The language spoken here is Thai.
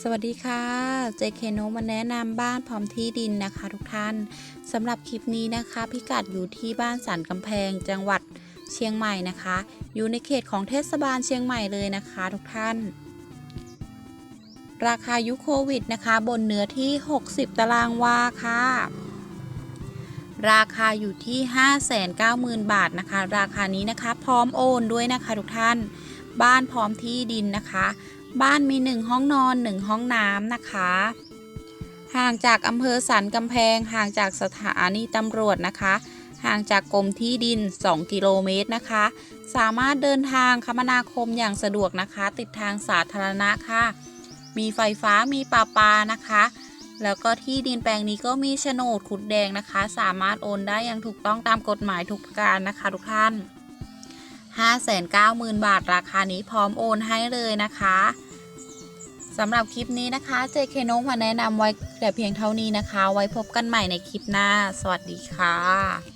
สวัสดีค่ะเจเคโนมาแนะนำบ้านพร้อมที่ดินนะคะทุกท่านสำหรับคลิปนี้นะคะ พิกัดอยู่ที่บ้านสันกำแพงจังหวัดเชียงใหม่นะคะ อยู่ในเขตของเทศบาลเชียงใหม่เลยนะคะ ทุกท่าน ราคายุคโควิดนะคะ บนเนื้อที่ 60 ตารางวาค่ะ ราคาอยู่ที่ 590,000 บาทนะคะ ราคานี้นะคะ พร้อมโอนด้วยนะคะ ทุกท่าน บ้านพร้อมที่ดินนะคะ บ้านมี 1 ห้องนอน 1 ห้องน้ำนะคะ ห่างจากอำเภอสันกำแพง ห่างจากสถานีตำรวจนะคะ ห่างจากกรมที่ดิน 2 กิโลเมตรนะคะ สามารถเดินทางคมนาคมอย่างสะดวกนะคะ ติดทางสาธารณะค่ะ มีไฟฟ้ามีปลาปานะคะ แล้วก็ที่ดินแปลงนี้ก็มีโฉนดขุดแดงนะคะ สามารถโอนได้อย่างถูกต้องตามกฎหมายทุกประการนะคะ ทุกท่าน 590,000 บาท ราคานี้พร้อมโอนให้เลยนะคะสำหรับคลิปนี้นะคะ JK นงมาแนะนำไว้แต่เพียงเท่านี้นะคะ ไว้พบกันใหม่ในคลิปหน้า สวัสดีค่ะ